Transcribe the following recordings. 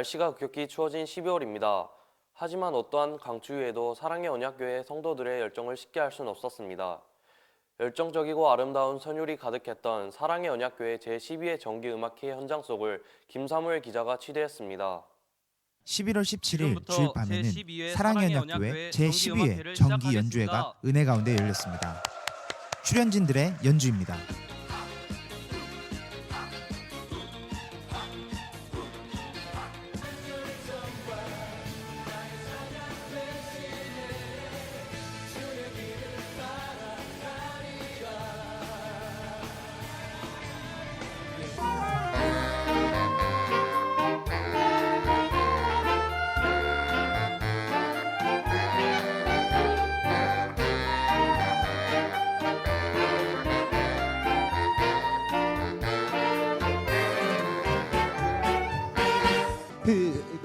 날씨가 급격히 추워진 12월입니다. 하지만 어떠한 강추위에도 사랑의 언약교회 성도들의 열정을 식게 할 수는 없었습니다. 열정적이고 아름다운 선율이 가득했던 사랑의 언약교회 제12회 정기음악회 현장 속을 김사무엘 기자가 취재했습니다. 11월 17일 지금부터 주일 밤에는 제12회 사랑의 언약교회 언약교회 제12회 정기음악회를 정기 연주회가. 은혜 가운데 열렸습니다. 출연진들의 연주입니다.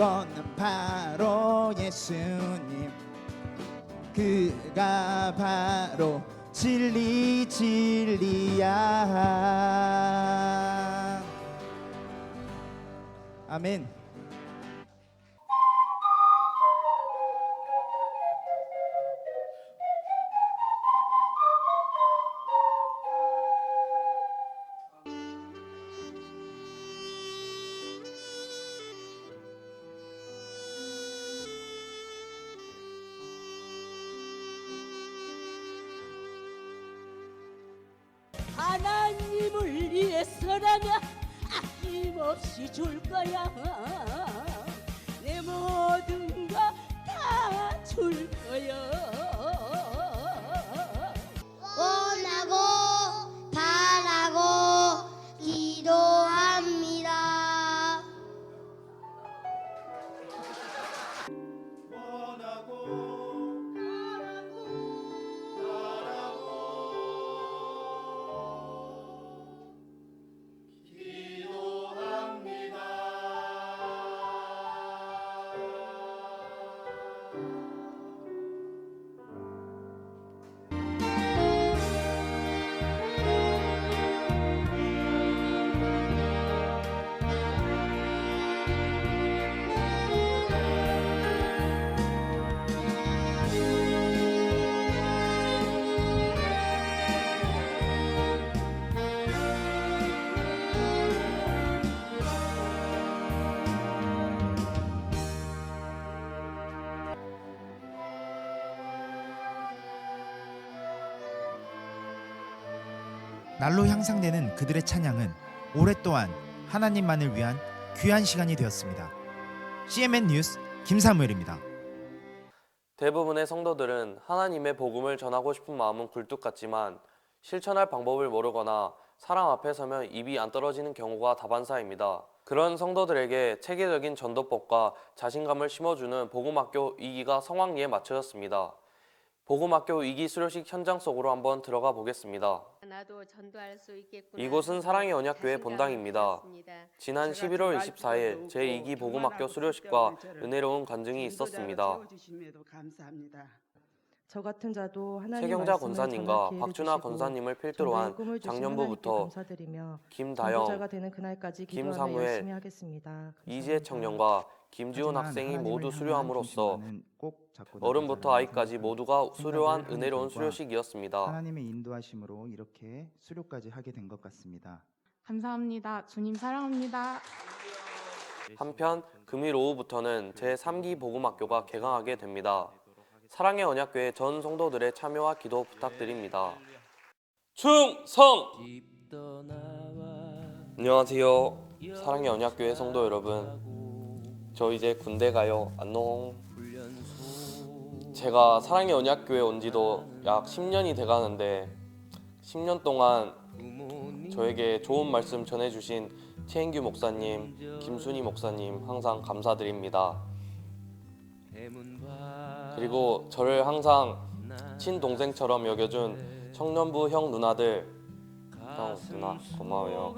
그거는 바로 예수님. 그가 바로 진리 진리야. 아멘 위해서라면 아낌없이 줄 거야 날로 향상되는 그들의 찬양은 오랫동안 하나님만을 위한 귀한 시간이 되었습니다. CMN 뉴스 김사무엘입니다. 대부분의 성도들은 하나님의 복음을 전하고 싶은 마음은 굴뚝 같지만 실천할 방법을 모르거나 사람 앞에 서면 입이 안 떨어지는 경우가 다반사입니다. 그런 성도들에게 체계적인 전도법과 자신감을 심어주는 복음학교 2기가 성황리에 마쳐졌습니다. 복음학교 2기 수료식 현장 속으로 한번 들어가 보겠습니다. 이곳은 사랑의 언약교회 본당입니다. 지난 11월 24일 제2기 복음학교 수료식과 은혜로운 간증이 있었습니다. 저 같은 자도 하나님 최경자 권사님과 박준하 권사님을 필두로 한 작년부부터 김다영, 김사무엘. 이지혜 청년과 김지훈 학생이 모두 수료함으로써 어른부터 아이까지 모두가 수료한 은혜로운 수료식이었습니다. 하나님의 인도하심으로 이렇게 수료까지 하게 된 것 같습니다. 감사합니다. 주님 사랑합니다. 한편 금일 오후부터는 제3기 복음학교가 개강하게 됩니다. 사랑의 언약교회 전 성도들의 참여와 기도 부탁드립니다. 충성! 안녕하세요. 사랑의 언약교회 성도 여러분. 저 이제 군대 가요. 안녕. 제가 사랑의 언약교회 온 지도 약 10년이 돼 가는데 10년 동안 저에게 좋은 말씀 전해주신 최인규 목사님, 김순희 목사님 항상 감사드립니다. 그리고 저를 항상 친동생처럼 여겨준 청년부 형 누나들 형 누나 고마워요.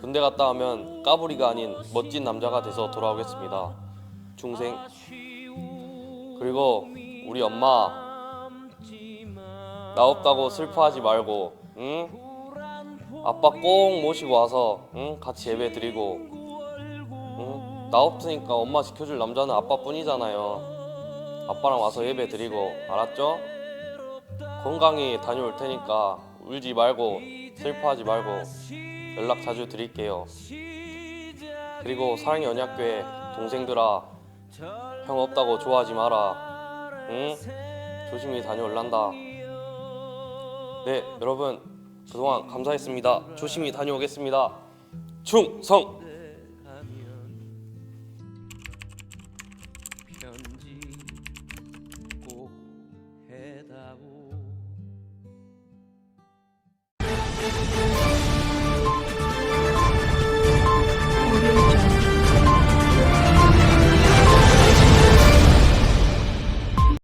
군대 갔다 오면 까불이가 아닌 멋진 남자가 돼서 돌아오겠습니다. 중생 그리고 우리 엄마 나 없다고 슬퍼하지 말고 응? 아빠 꼭 모시고 와서 응? 같이 예배 드리고 응? 나 없으니까 엄마 지켜줄 남자는 아빠뿐이잖아요. 아빠랑 와서 예배 드리고 알았죠? 건강히 다녀올 테니까 울지 말고 슬퍼하지 말고 연락 자주 드릴게요. 그리고 사랑의 언약교회 동생들아 형 없다고 좋아하지 마라. 응? 조심히 다녀올란다. 네 여러분 그동안 감사했습니다. 조심히 다녀오겠습니다. 충성!